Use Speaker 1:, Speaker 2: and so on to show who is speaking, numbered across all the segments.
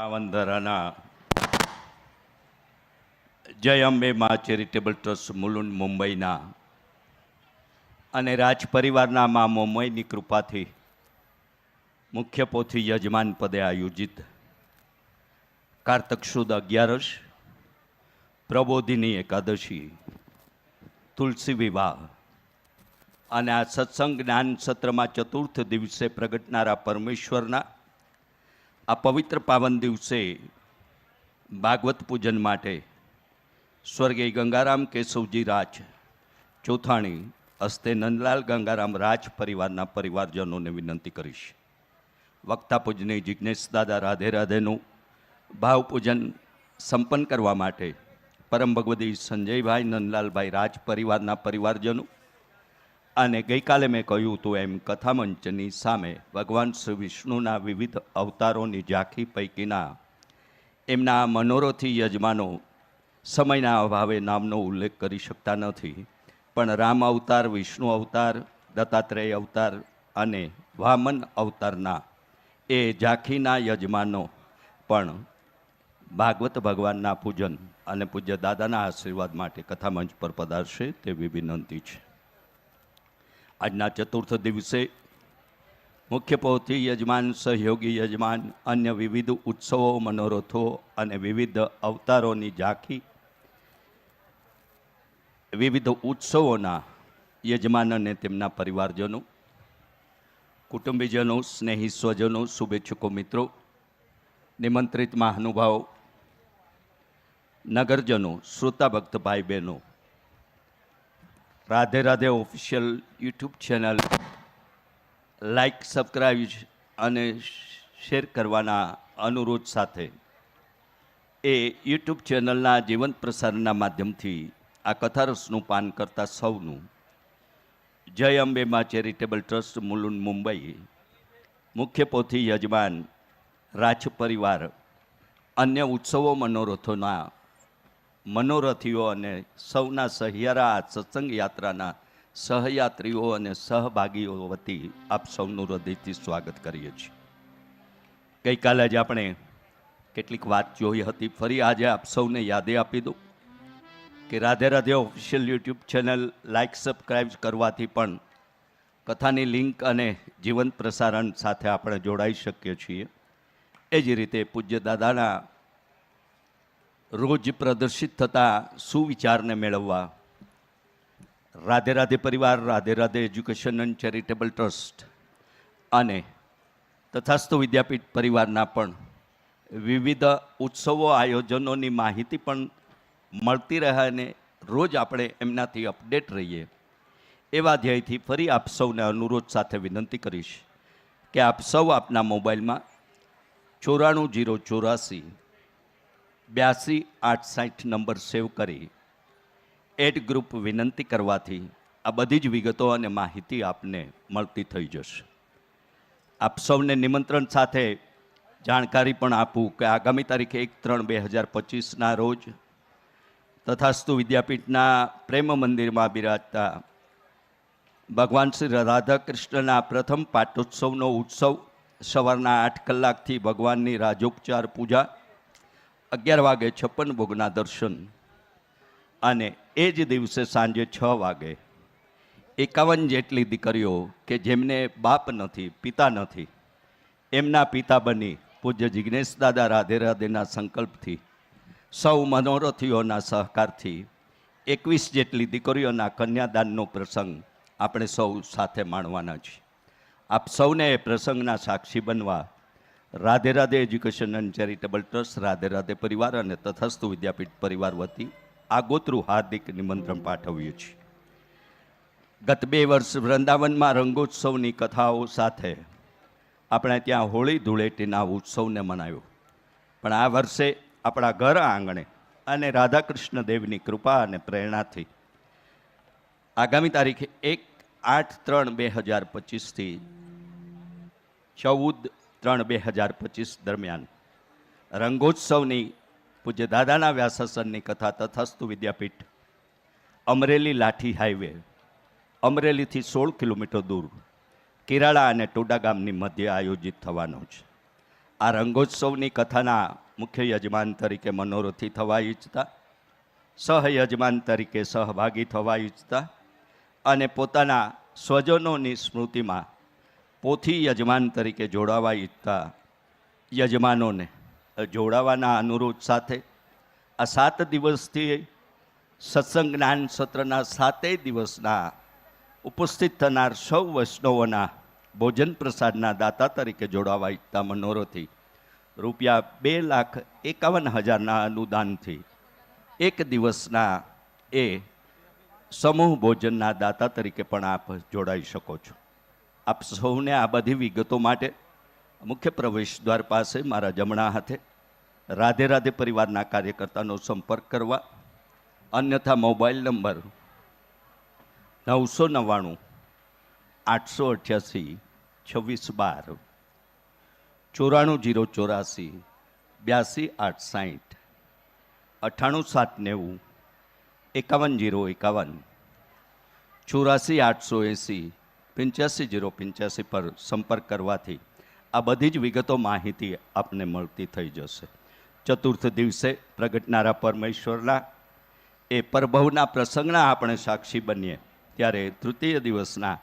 Speaker 1: પાવનધરાના જય અંબે મા charitable trust Mulund મુંબઈના અને રાજ પરિવારના મા મુંબઈની કૃપાથી મુખ્ય પોથી યજમાન પદે આયોજિત કારતક સુદ અગિયારસ, પ્રબોધિની એકાદશી, તુલસી વિવાહ અને આ સત્સંગ જ્ઞાન સત્રમાં ચતુર્થ દિવસે પ્રગટનારા પરમેશ્વરના આ પવિત્ર પાવન દિવસે ભાગવત પૂજન માટે સ્વર્ગીય ગંગારામ કેશવજી રાજ ચોથાણી હસ્તે નંદલાલ ગંગારામ રાજ પરિવારના પરિવારજનોને વિનંતી કરીશ. વક્તા પૂજની જિજ્ઞેશ દાદા રાધે રાધેનું ભાવ પૂજન સંપન્ન કરવા માટે પરમ ભગવતી સંજયભાઈ નંદલાલભાઈ રાજ પરિવારના પરિવારજનો અને ગઈકાલે મેં કહ્યું હતું એમ કથામંચની સામે ભગવાન શ્રી વિષ્ણુના વિવિધ અવતારોની ઝાંખી પૈકીના એમના મનોરથી યજમાનો સમયના અભાવે નામનો ઉલ્લેખ કરી શકતા નથી, પણ રામ અવતાર, વિષ્ણુ અવતાર, દત્તાત્રેય અવતાર અને વામન અવતારના એ ઝાંખીના યજમાનો પણ ભાગવત ભગવાનના પૂજન અને પૂજ્ય દાદાના આશીર્વાદ માટે કથામંચ પર પધારશે તેવી વિનંતી છે. આજના ચતુર્થ દિવસે મુખ્ય પૌથી યજમાન, સહયોગી યજમાન, અન્ય વિવિધ ઉત્સવો, મનોરથો અને વિવિધ અવતારોની ઝાંખી વિવિધ ઉત્સવોના યજમાન અને તેમના પરિવારજનો, કુટુંબીજનો, સ્નેહી સ્વજનો, શુભેચ્છુકો મિત્રો, નિમંત્રિત મહાનુભાવો, નગરજનો શ્રોતા ભક્ત ભાઈ બહેનો Radhe Radhe official YouTube channel like subscribe અને શેર કરવાના અનુરોધ સાથે એ યુટ્યુબ ચેનલના જીવંત પ્રસારણના માધ્યમથી આ કથારસનું પાન કરતા સૌનું જય અંબેમાં ચેરિટેબલ ટ્રસ્ટ મુલુંડ મુંબઈ, મુખ્ય પોથી યજમાન, રાજ પરિવાર, અન્ય ઉત્સવો મનોરથોના મનોરથીઓ અને સૌના સહિયારા સત્સંગ યાત્રાના સહયાત્રીઓ અને સહભાગીઓ વતી આપ સૌનું હૃદયથી સ્વાગત કરીએ છીએ. ગઈકાલે જ આપણે કેટલીક વાત જોઈ હતી. ફરી આજે આપ સૌને યાદે આપી દઉં કે Radhe Radhe official YouTube channel like subscribe કરવાથી પણ કથાની લિંક અને જીવંત પ્રસારણ સાથે આપણે જોડાઈ શકીએ છીએ. એ જ રીતે પૂજ્ય દાદાના રોજ પ્રદર્શિત થતા સુવિચારને મેળવવા. રાધે રાધે પરિવાર, Radhe Radhe education and charitable trust અને તથાસ્તુ વિદ્યાપીઠ પરિવારના પણ વિવિધ ઉત્સવો, આયોજનોની માહિતી પણ મળતી રહે અને રોજ આપણે એમનાથી અપડેટ રહીએ. એવા ધ્યેયથી ફરી આપ સૌને અનુરોધ સાથે વિનંતી કરીશ કે આપ સૌ આપના મોબાઈલમાં ચોરાણું જીરો ચોરાસી બ્યાસી આઠ નંબર સેવ કરી. એડ ગ્રુપ વિનંતી કરવાથી આ બધી જ વિગતો અને માહિતી આપને મળતી થઈ જશે. આપ સૌને નિમંત્રણ સાથે જાણકારી પણ આપું કે આગામી તારીખે એક ત્રણ બે હજાર પચીસના રોજ તથાસ્તુ વિદ્યાપીઠના પ્રેમ મંદિરમાં બિરાજતા ભગવાન શ્રી રાધાકૃષ્ણના પ્રથમ પાટોત્સવનો ઉત્સવ સવારના આઠ કલાકથી ભગવાનની રાજોપચાર પૂજા અગિયાર વાગે છપ્પન ભોગના દર્શન અને એ જ દિવસે સાંજે છ વાગે એકાવન જેટલી દીકરીઓ કે જેમને બાપ નથી, પિતા નથી, એમના પિતા બની પૂજ્ય જિજ્ઞેશ દાદા રાધે રાધેના સંકલ્પથી, સૌ મનોરથીઓના સહકારથી એકવીસ જેટલી દીકરીઓના કન્યાદાનનો પ્રસંગ આપણે સૌ સાથે માણવાના છીએ. આપ સૌને એ પ્રસંગના સાક્ષી બનવા Radhe Radhe education and charitable trust, Radhe Radhe પરિવાર અને તથસ્થ વિદ્યાપીઠ પરિવાર વતી આગોતરું હાર્દિક નિમંત્રણ પાઠવ્યું છે ગત બે વર્ષ વૃંદાવનમાં રંગોત્સવની કથાઓ સાથે આપણે ત્યાં હોળી ધૂળેટીના ઉત્સવને મનાવ્યો પણ આ વર્ષે આપણા ઘર આંગણે અને રાધાકૃષ્ણ દેવની કૃપા અને પ્રેરણાથી આગામી તારીખે એક આઠ ત્રણ બે હજાર પચીસથી ચૌદ ત્રણ બે હજાર પચીસ દરમિયાન. રંગોત્સવની પૂજ્ય દાદાના વ્યાસાસનની કથા તથાસ્તુ વિદ્યાપીઠ, અમરેલી લાઠી હાઈવે, અમરેલીથી સોળ કિલોમીટર દૂર, કિરાળા અને ટોડા ગામની મધ્ય આયોજિત થવાનો છે આ રંગોત્સવની કથાના મુખ્ય યજમાન તરીકે મનોરથી થવા ઈચ્છતા સહયજમાન તરીકે સહભાગી થવા ઈચ્છતા અને પોતાના સ્વજનોની સ્મૃતિમાં પોથી યજમાન તરીકે જોડાવા ઈચ્છતા યજમાનોને જોડાવાના અનુરોધ સાથે, આ સાત દિવસથી સત્સંગ જ્ઞાન સત્રના સાતેય દિવસના ઉપસ્થિત થનાર સૌ વૈષ્ણવોના ભોજન પ્રસાદના દાતા તરીકે જોડાવા ઈચ્છતા મનોરથી રૂપિયા બે લાખ એકાવન હજારના અનુદાનથી એક દિવસના એ સમૂહ ભોજનના દાતા તરીકે પણ આપ જોડાઈ શકો છો. આપ સૌને આ બધી વિગતો માટે મુખ્ય પ્રવેશ દ્વાર પાસે મારા જમણા હાથે રાધે રાધે પરિવારના કાર્યકર્તાનો સંપર્ક કરવા, અન્યથા મોબાઈલ નંબર નવસો નવ્વાણું, આઠસો અઠ્યાસી, છવ્વીસ બાર, ચોરાણું જીરો ચોરાસી, બ્યાસી આઠ સાઠ અઠ્ઠાણું સાત નેવું, એકાવન જીરો એકાવન, ચોરાસી આઠસો એંસી પંચ્યાસી જીરો પંચ્યાસી પર સંપર્ક કરવાથી આ બધી જ વિગતો માહિતી આપને મળતી થઈ જશે. ચતુર્થ દિવસે પ્રગટનારા પરમેશ્વરના એ પરભવના પ્રસંગના આપણે સાક્ષી બનીએ ત્યારે તૃતીય દિવસના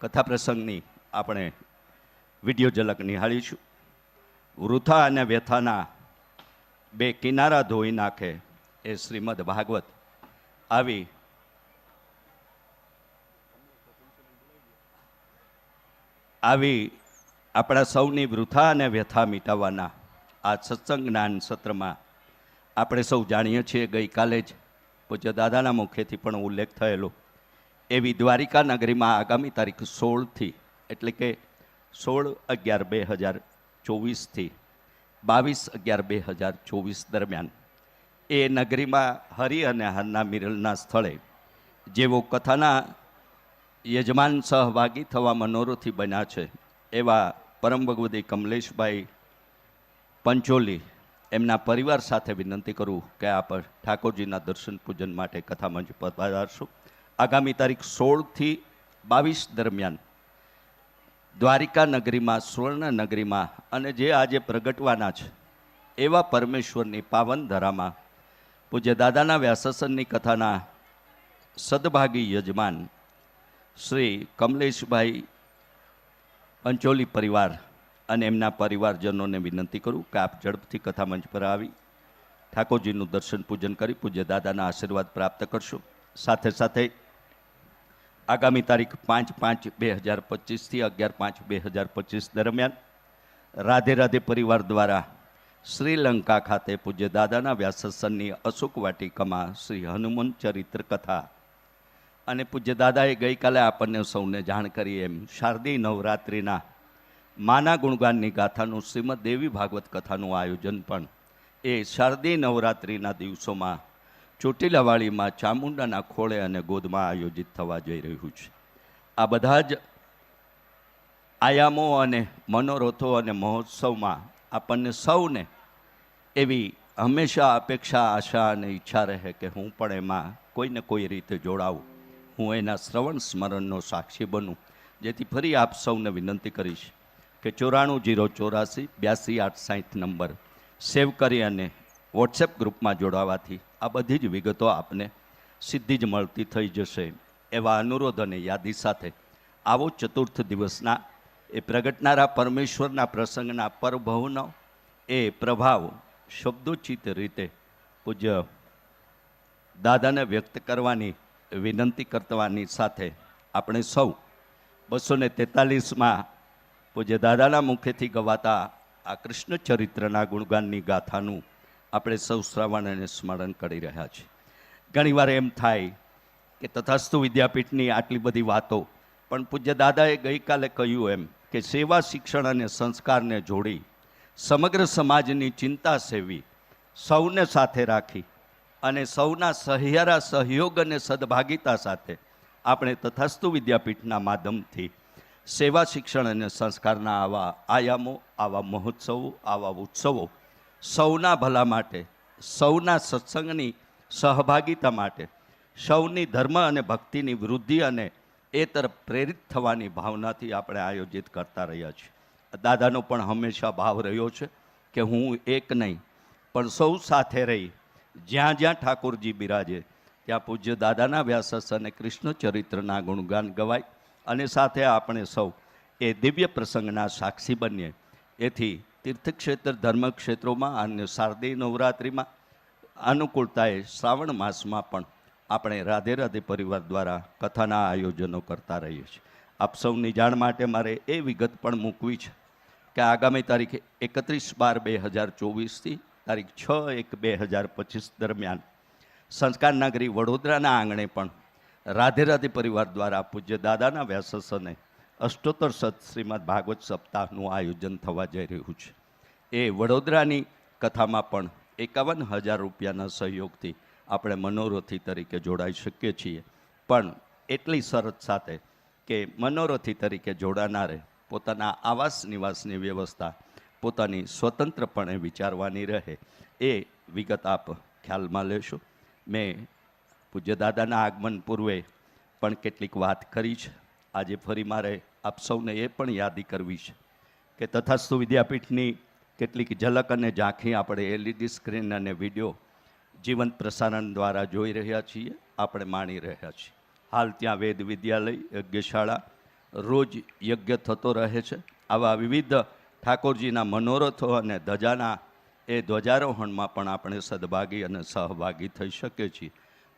Speaker 1: કથા પ્રસંગની આપણે વીડિયો ઝલક નિહાળીશું. વૃથા અને વ્યથાના બે કિનારા ધોઈ નાખે એ શ્રીમદ ભાગવત આવી આવી આપણા સૌની વૃથા અને વ્યથા મિટાવવાના આ સત્સંગ જ્ઞાન સત્રમાં આપણે સૌ જાણીએ છીએ ગઈકાલે જ પૂજ્ય દાદાના મુખેથી પણ ઉલ્લેખ થયેલો. એવી દ્વારિકા નગરીમાં આગામી તારીખ સોળથી એટલે કે સોળ અગિયાર બે હજાર ચોવીસથી બાવીસ અગિયાર બે હજાર ચોવીસ દરમિયાન એ નગરીમાં હરિ અને હરના મિરલના સ્થળે જેવો કથાના યજમાન સહભાગી થવા મનોરથી બન્યા છે. એવા પરમ ભગવતી કમલેશભાઈ પંચોલી એમના પરિવાર સાથે વિનંતી કરું કે આપ ઠાકોરજીના દર્શન પૂજન માટે કથા મંચ પધારશો. આગામી તારીખ સોળથી બાવીસ દરમિયાન દ્વારિકા નગરીમાં, સુવર્ણ નગરીમાં અને જે આજે પ્રગટવાના છે, એવા પરમેશ્વરની પાવન ધરામાં પૂજ્ય દાદાના વ્યાસસનની કથાના સદભાગી યજમાન શ્રી કમલેશભાઈ પંચોલી પરિવાર અને એમના પરિવારજનોને વિનંતી કરું કે આપ ઝડપથી કથા મંચ પર આવી, ઠાકોરજીનું દર્શન પૂજન કરી, પૂજ્ય દાદાના આશીર્વાદ પ્રાપ્ત કરશો. સાથે સાથે આગામી તારીખ પાંચ પાંચ બે હજાર પચીસથી અગિયાર પાંચ બે હજાર પચીસ દરમિયાન રાધે રાધે પરિવાર દ્વારા શ્રીલંકા ખાતે પૂજ્ય દાદાના વ્યાસસનની અશોક વાટિકામાં શ્રી હનુમાન ચરિત્ર કથા અને પૂજ્ય દાદાએ ગઈકાલે આપણને સૌને જાણ કરી એમ શારદી નવરાત્રિના માના ગુણગાનની ગાથાનું શ્રીમદ દેવી ભાગવત કથાનું આયોજન પણ એ શારદી નવરાત્રિના દિવસોમાં ચોટીલાવાળીમાં ચામુંડાના ખોળે અને ગોદમાં આયોજિત થવા જઈ રહ્યું છે. આ બધા જ આયામો અને મનોરથો અને મહોત્સવમાં આપણને સૌને એવી હંમેશા અપેક્ષા, આશા અને ઈચ્છા રહે કે હું પણ એમાં કોઈને કોઈ રીતે જોડાવું. હું એના શ્રવણ સ્મરણનો સાક્ષી બનું, જેથી ફરી આપ સૌને વિનંતી કરીશ કે ચોરાણું જીરો ચોરાસી બ્યાસી આઠ સાઠ નંબર સેવ કરી અને વોટ્સએપ ગ્રુપમાં જોડાવાથી આ બધી જ વિગતો આપને સીધી જ મળતી થઈ જશે. એવા અનુરોધ અને યાદી સાથે આવો ચતુર્થ દિવસના એ પ્રગટનારા પરમેશ્વરના પ્રસંગના પરભવનો એ પ્રભાવ શબ્દોચિત રીતે પૂજ્ય દાદાને વ્યક્ત કરવાની વિનંતી કરવાની સાથે આપણે સૌ બસો ને તેતાલીસમાં પૂજ્ય દાદાના મુખેથી ગવાતા આ કૃષ્ણ ચરિત્રના ગુણગાનની ગાથાનું આપણે સૌ શ્રવણ અને સ્મરણ કરી રહ્યા છીએ. ઘણીવાર એમ થાય કે તથાસ્તુ વિદ્યાપીઠની આટલી બધી વાતો, પણ પૂજ્ય દાદાએ ગઈકાલે કહ્યું એમ કે સેવા, શિક્ષણ અને સંસ્કારને જોડી સમગ્ર સમાજની ચિંતા સેવી સૌને સાથે રાખી અને સૌના સહિયારા સહયોગ અને સદભાગિતા સાથે આપણે તથાસ્તુ વિદ્યાપીઠના માધ્યમથી સેવા શિક્ષણ અને સંસ્કારના આવા આયામો, આવા મહોત્સવો, આવા ઉત્સવો સૌના ભલા માટે, સૌના સત્સંગની સહભાગિતા માટે, સૌની ધર્મ અને ભક્તિની વૃદ્ધિ અને એ તરફ પ્રેરિત થવાની ભાવનાથી આપણે આયોજિત કરતા રહ્યા છીએ. દાદાનો પણ હંમેશા ભાવ રહ્યો છે કે હું એક નહીં, પણ સૌ સાથે રહી જ્યાં જ્યાં ઠાકોરજી બિરાજે, ત્યાં પૂજ્ય દાદાના વ્યાસસ અને કૃષ્ણ ચરિત્રના ગુણગાન ગવાય અને સાથે આપણે સૌ એ દિવ્ય પ્રસંગના સાક્ષી બનીએ. એથી તીર્થક્ષેત્ર, ધર્મક્ષેત્રોમાં અને શારદીય નવરાત્રિમાં અનુકૂળતાએ શ્રાવણ માસમાં પણ આપણે રાધે રાધે પરિવાર દ્વારા કથાના આયોજનો કરતા રહીએ છીએ. આપ સૌની જાણ માટે મારે એ વિગત પણ મૂકવી છે કે આગામી તારીખે એકત્રીસ બાર બે હજાર ચોવીસથી તારીખ છ એક બે હજાર પચીસ દરમિયાન સંસ્કાર નગરી વડોદરાના આંગણે પણ રાધે રાધે પરિવાર દ્વારા પૂજ્ય દાદાના વ્યાસસને અષ્ટોત્તર સત શ્રીમદ ભાગવત સપ્તાહનું આયોજન થવા જઈ રહ્યું છે. એ વડોદરાની કથામાં પણ એકાવન હજાર રૂપિયાના સહયોગથી આપણે મનોરથી તરીકે જોડાઈ શકીએ છીએ. પણ એટલી શરત સાથે કે મનોરથી તરીકે જોડાનારે પોતાના આવાસ નિવાસની વ્યવસ્થા પોતાની સ્વતંત્રપણે વિચારવાની રહે, એ વિગત આપ ખ્યાલમાં લેશો. મેં પૂજ્ય દાદાના આગમન પૂર્વે પણ કેટલીક વાત કરી છે. આજે ફરી મારે આપ સૌને એ પણ યાદી કરવી છે કે તથાસ્તુ વિદ્યાપીઠની કેટલીક ઝલક અને ઝાંખી આપણે એલઈડી સ્ક્રીન અને વીડિયો જીવંત પ્રસારણ દ્વારા જોઈ રહ્યા છીએ, આપણે માણી રહ્યા છીએ. હાલ ત્યાં વેદ વિદ્યાલય, યજ્ઞશાળા રોજ યજ્ઞ થતો રહે છે. આવા વિવિધ ઠાકોરજીના મનોરથો અને ધજાના એ ધ્વજારોહણમાં પણ આપણે સદભાગી અને સહભાગી થઈ શકીએ છીએ.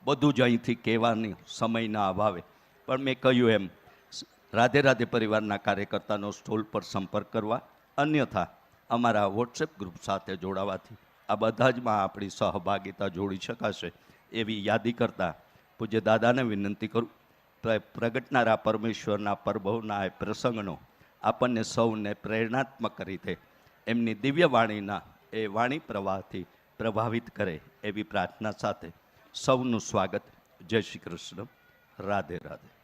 Speaker 1: બધું જ અહીંથી કહેવાની સમયના અભાવે. પણ મેં કહ્યું એમ, રાધે રાધે પરિવારના કાર્યકર્તાનો સ્ટોલ પર સંપર્ક કરવા, અન્યથા અમારા વોટ્સએપ ગ્રુપ સાથે જોડાવાથી આ બધા જમાં આપણી સહભાગિતા જોડી શકાશે એવી યાદી કરતાં પૂજ્ય દાદાને વિનંતી કરું. પ્ર- પ્રગટનારા પરમેશ્વરના પરભવના એ પ્રસંગનો આપણને સૌને પ્રેરણાત્મક રીતે એમની દિવ્ય વાણીના એ વાણી પ્રવાહથી પ્રભાવિત કરે એવી પ્રાર્થના સાથે સૌનું સ્વાગત. જય શ્રી કૃષ્ણ. રાધે રાધે.